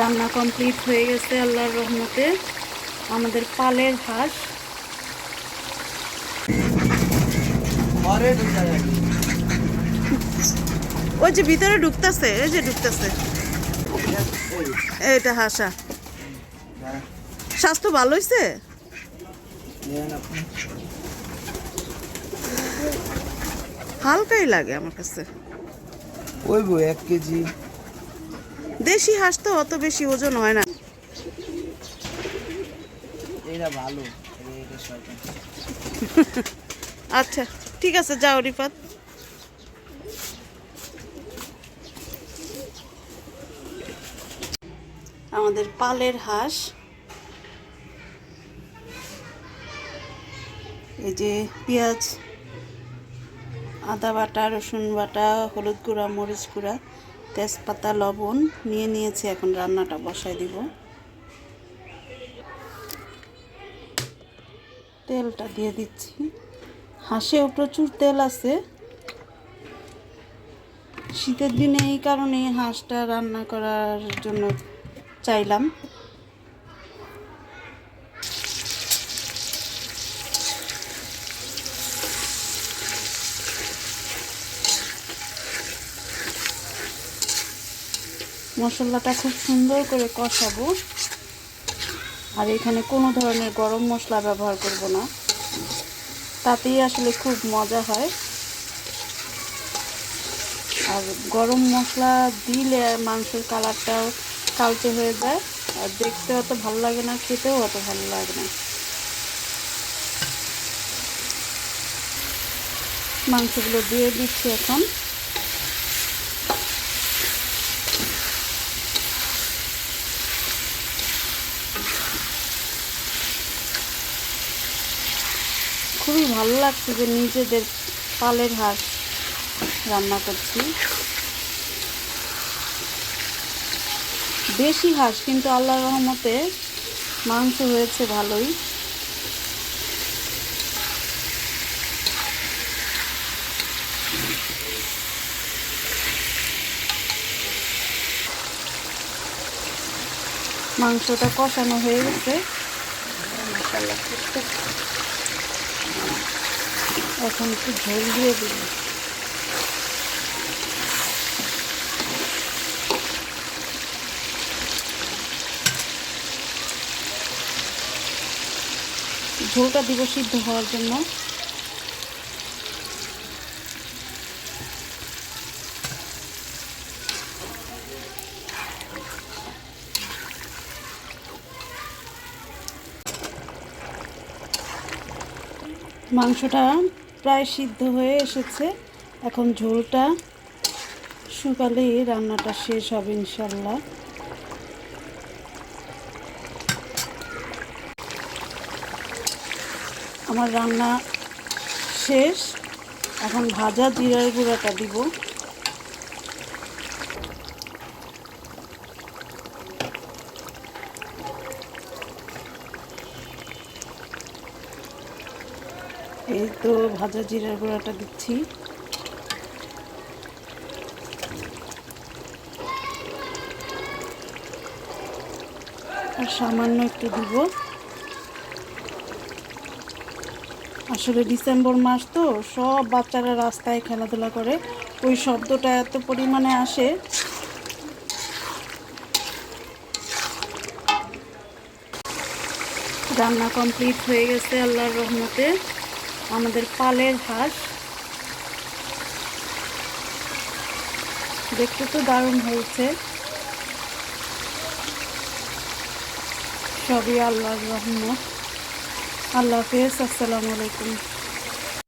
রান্না কমপ্লিট হয়ে গেছে আল্লাহর রহমতে। আমাদের পালের হাঁস। ওই যে ভিতরে ঢুকতেছে এই যে ঢুকতেছে। এটা হাসা। স্বাস্থ্য ভালো হয়েছে হালকাই লাগে আমার কাছে। ওই বই এক কেজি। দেশি হাঁস তো অত বেশি ওজন হয় না। ভালো। আচ্ছা ঠিক আছে যাও রিফাত। আমাদের পালের হাঁস। এই যে পেঁয়াজ আদা বাটা রসুন বাটা হলুদ গুঁড়া মরিচ গুঁড়া। তেজপাতা, লবণ নিয়ে নিয়েছি, এখন রান্নাটা বসায় দিব। তেলটা দিয়ে দিচ্ছি। হাঁসেও প্রচুর তেল আছে। শীতের দিনে এই কারণে হাঁসটা রান্না করার জন্য চাইলাম। মশলাটা খুব সুন্দর করে কষাবো। আর এখানে কোনো ধরনের গরম মশলা ব্যবহার করব না। তাতেই আসলে খুব মজা হয়। আর গরম মশলা দিলে মাংসের কালারটাও কালচে হয়ে যায়। আর দেখতে অত ভালো লাগে না, খেতেও অত ভালো লাগে না। মাংসগুলো দিয়ে দিচ্ছি এখন। খুবই ভালো লাগছে যে নিজেদের পালের হাঁস রান্না করছি। বেশি হাঁস, কিন্তু আল্লাহ রহমতে মাংস হয়েছে ভালোই। মাংসটা কষানো হয়ে গেছে। এখন একটু ঝোল দিয়ে দিই। ঝোলটা দিব সিদ্ধ হওয়ার জন্য। মাংসটা প্রায় সিদ্ধ হয়ে এসেছে। এখন ঝোলটা শুকালে রান্নাটা শেষ হবে ইনশাল্লাহ আমার রান্না শেষ। এখন ভাজা জিরার গুঁড়াটা দিব। এই তো ভাজা জিরার গুঁড়াটা দিচ্ছি। আর সামান্য একটু দিব। আসলে ডিসেম্বর মাস তো, সব বাচ্চারা রাস্তায় খেলাধুলা করে। ওই শব্দটা এত পরিমাণে আসে। রান্না কমপ্লিট হয়ে গেছে আল্লাহর রহমতে। আমাদের পালের হাঁস। দেখতে তো দারুণ হয়েছে। সবই আল্লাহ রহমত। আল্লাহ হাফেজ আসসালামু আলাইকুম।